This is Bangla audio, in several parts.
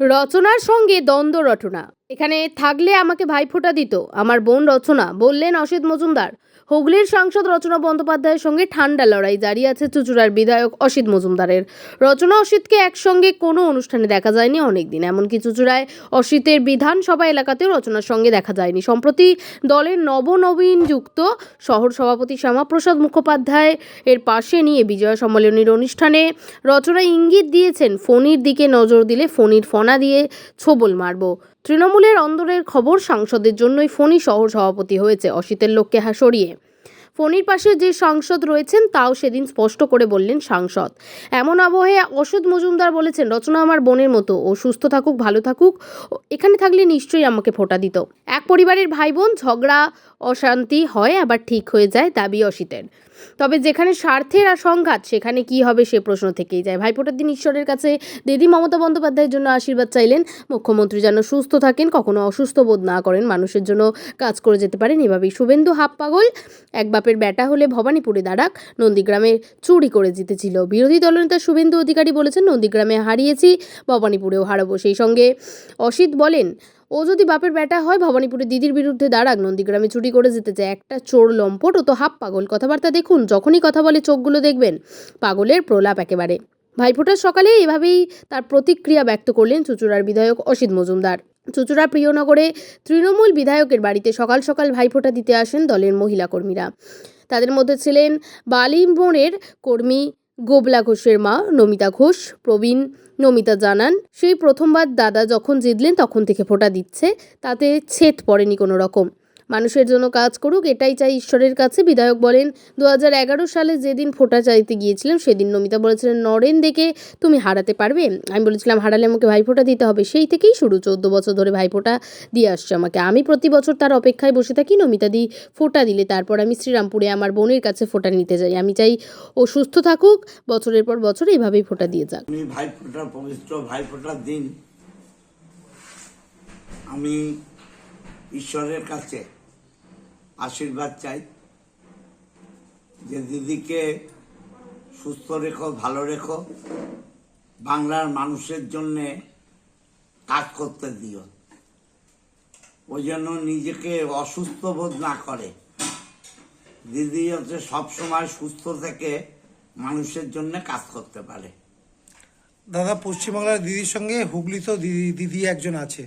রচনার সঙ্গে দ্বন্দ্ব রটনা। এখানে থাকলে আমাকে ভাইফোঁটা দিত, আমার বোন রচনা, বললেন অসিত মজুমদার। হুগলির সাংসদ রচনা বন্দ্যোপাধ্যায়ের সঙ্গে ঠান্ডা লড়াই দাঁড়িয়ে আছে চুচুড়ার বিধায়ক অসিত মজুমদারের। রচনা অসিতকে একসঙ্গে কোনো অনুষ্ঠানে দেখা যায়নি অনেকদিন, এমনকি চুচুড়ায় অসিতের বিধানসভা এলাকাতেও রচনার সঙ্গে দেখা যায়নি। সম্প্রতি দলের নবনবীন যুক্ত শহর সভাপতি শ্যামাপ্রসাদ মুখোপাধ্যায় এর পাশে নিয়ে বিজয় সম্মেলনীর অনুষ্ঠানে রচনা ইঙ্গিত দিয়েছেন ফণির দিকে নজর দিলে ফণির ফনা দিয়ে ছোবল মারব। তৃণমূলের অন্দরের খবর সাংসদের জন্যই ফণী সহ সভাপতি হয়েছে অসিতের লোককে হা সরিয়ে। ফণির পাশে যে সাংসদ রয়েছেন, তাও সেদিন স্পষ্ট করে বললেন সাংসদ। এমন আবহে অসুদ মজুমদার বলেছেন, রচনা আমার বোনের মতো। ও সুস্থ থাকুক, ভালো থাকুক। এখানে থাকলে নিশ্চয়ই আমাকে ফোঁটা দিত। এক পরিবারের ভাই বোন ঝগড়া, অশান্তি হয়, আবার ঠিক হয়ে যায় দাবি অসিতের। তবে যেখানে স্বার্থের আর সংঘাত সেখানে কি হবে সে প্রশ্ন থেকেই যায়। ভাইফোঁটার দিন ঈশ্বরের কাছে দিদি মমতা বন্দ্যোপাধ্যায়ের জন্য আশীর্বাদ চাইলেন, মুখ্যমন্ত্রী যেন সুস্থ থাকেন, কখনো অসুস্থ বোধ না করেন, মানুষের জন্য কাজ করে যেতে পারেন। এভাবেই শুভেন্দু হাফ পাগল, এক বাপের ব্যাটা হলে ভবানীপুরে দাঁড়াক। নন্দীগ্রামে চুরি করে জিতেছিল। বিরোধী দলনেতা শুভেন্দু অধিকারী বলেছেন, নন্দীগ্রামে হারিয়েছি, ভবানীপুরেও হারাবো। সেই সঙ্গে অসিত বলেন, ও যদি বাপের ব্যাটা হয়, ভবানীপুরে দিদির বিরুদ্ধে দাঁড়াক। নন্দীগ্রামে চুরি করে যেতে চায় একটা চোর লম্পট। ও তো হাফ পাগল। কথাবার্তা দেখুন, যখনই কথা বলে চোখগুলো দেখবেন, পাগলের প্রলাপ একেবারে। ভাইফোঁটার সকালে এভাবেই তার প্রতিক্রিয়া ব্যক্ত করলেন চুচুড়ার বিধায়ক অসিত মজুমদার। চুচুড়া প্রিয়নগরে তৃণমূল বিধায়কের বাড়িতে সকাল সকাল ভাইফোঁটা দিতে আসেন দলের মহিলা কর্মীরা। তাদের মধ্যে ছিলেন বালিমবনের কর্মী গোবলা ঘোষের মা, নমিতা ঘোষ, প্রবীণ, নমিতা জানান। সেই প্রথমবার দাদা যখন জিতলেন তখন থেকে ফোঁটা দিচ্ছে, তাতে ছেদ পড়েনি কোনো রকম। মানুষের জন্য কাজ করুক, এটাই চাই ঈশ্বরের কাছে। বিধায়ক বলেন দু হাজার এগারো সালে যেদিন ফোঁটা চাইতে গিয়েছিলাম সেদিন নমিতা বলেছিলেন, নরেন দেখে তুমি হারাতে পারবে। আমি বলেছিলাম, হারালে আমাকে ভাইফোঁটা দিতে হবে। সেই থেকেই শুরু, চোদ্দ বছর ধরে ভাইফোঁটা দিয়ে আসছে আমাকে। আমি প্রতি বছর তার অপেক্ষায় বসে থাকি, নমিতা দি ফোঁটা দিলে। তারপর আমি শ্রীরামপুরে আমার বোনের কাছে ফোঁটা নিতে যাই। আমি চাই ও সুস্থ থাকুক, বছরের পর বছর এইভাবেই ফোঁটা দিয়ে যাক। আমি ঈশ্বরের কাছে আশীর্বাদ চাই। যে দিদিকে সুস্থ রেখো, ভালো রেখো, বাংলার মানুষের জন্যে কাজ করতে দিও। ওই জন্য নিজেকে অসুস্থ বোধ না করে। দিদি হচ্ছে সবসময় সুস্থ থেকে মানুষের জন্য কাজ করতে পারে। দাদা, পশ্চিমবাংলার দিদির সঙ্গে হুগলি তো দিদি দিদি একজন আছে।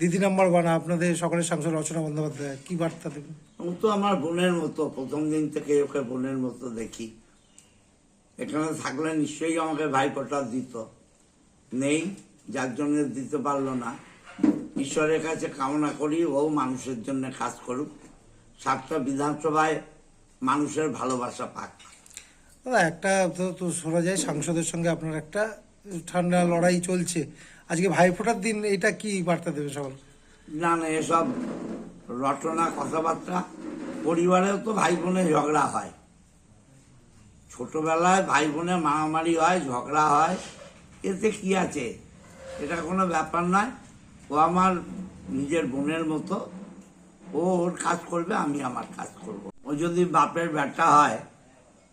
দিদি নাম্বার ওয়ান আপনাদের সকলের সাংসদ রচনা বন্দ্যোপাধ্যায় কি বার্তা দেবেন? ও তো আমার বোনের মতো প্রথম দিন থেকে ওকে বোনের মতো দেখি। এখানে থাকলে নিশ্চয়ই আমাকে ভাইফোঁটা দিত। নেই যার জন্য দিতে পারল না। ঈশ্বরের কাছে কামনা করি ও মানুষের জন্য কাজ করুক। সাতটা বিধানসভায় মানুষের ভালোবাসা পাক। দাদা একটা তো শোনা যায় সাংসদের সঙ্গে আপনার একটা ঠান্ডা লড়াই চলছে। আজকে ভাইফোঁটার দিন এটা কি বার্তা দেবে সকল? না না, এসব রটনা কথাবার্তা। পরিবারেও তো ভাই বোনের ঝগড়া হয়। ছোটবেলায় ভাই বোনের মারামারি হয়, ঝগড়া হয়। এতে কি আছে? এটা কোনো ব্যাপার নয়। ও আমার নিজের বোনের মতো। ও ওর কাজ করবে, আমি আমার কাজ করব। ও যদি বাপের ব্যাটা হয়,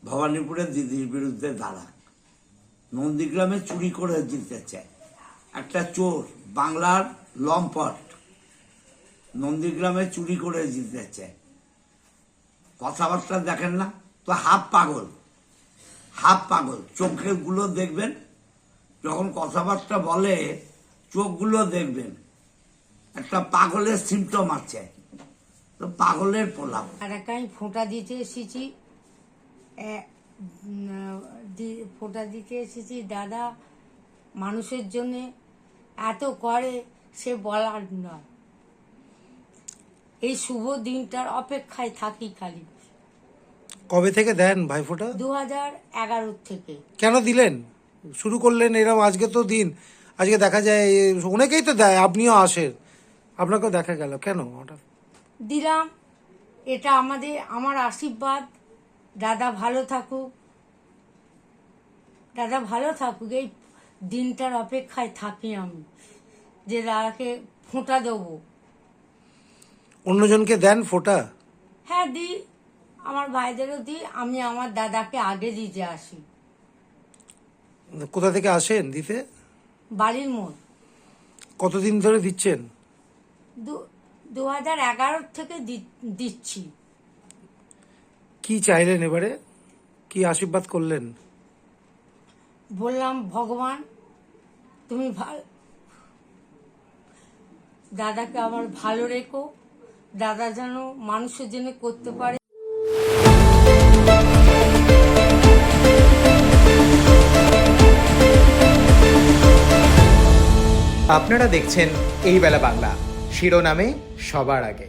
ভবানীপুরের দিদির বিরুদ্ধে দাঁড়াক নন্দীগ্রামে চুরি করে জিতেছে একটা চোর, বাংলার লম্পট, নন্দীগ্রামে চুরি করে জিতেছে কথাবার্তা দেখেন না? তো হাফ পাগল হাফ পাগল। চোখেরগুলো দেখবেন, যখন কথাবার্তা বলে, চোখগুলো দেখবেন। একটা পাগলের সিমটম আছে। তো পাগলের পোলাপ আর একটা আমি ফোঁটা দিতে এসেছি। ফোঁটা দিতে এসেছি। দাদা মানুষের জন্য এত করে সে বলার নয়। এই শুভ দিনটার অপেক্ষায় থাকি খালি কবে থেকে দেন ভাইফোঁটা দু হাজার এগারো থেকে। কেন দিলেন? শুরু করলেন এরকম আজকে তো দিন। আজকে দেখা যায় অনেকেই তো দেয় আপনিও আসেন। আপনাকেও দেখা গেল। কেন হঠাৎ? দিলাম এটা আমাদের আমার আশীর্বাদ। দাদা ভালো থাকুক। দাদা ভালো থাকুক এই দিনটার অপেক্ষায় থাকি আমি যে দাদাকে ফোঁটা দেবো। অন্যজনকে দেন ফোঁটা? হ্যাঁ দিই। আমার ভাইদেরও দিই আমি আমার দাদাকে আগে দিতে আসি। কোথা থেকে আসেন দিতে? বাড়ির মোড়। কতদিন ধরে দিচ্ছেন? দু- দু হাজার এগারো থেকে দি- দিচ্ছি। কি চাইলেন এবারে? কি আশীর্বাদ করলেন? বললাম ভগবান তুমি ভালো দাদাকে আমার ভালো রেখো। দাদা যেন মানুষের জন্য করতে পারে। আপনারা দেখছেন এই বেলা বাংলা। শিরোনামে সবার আগে।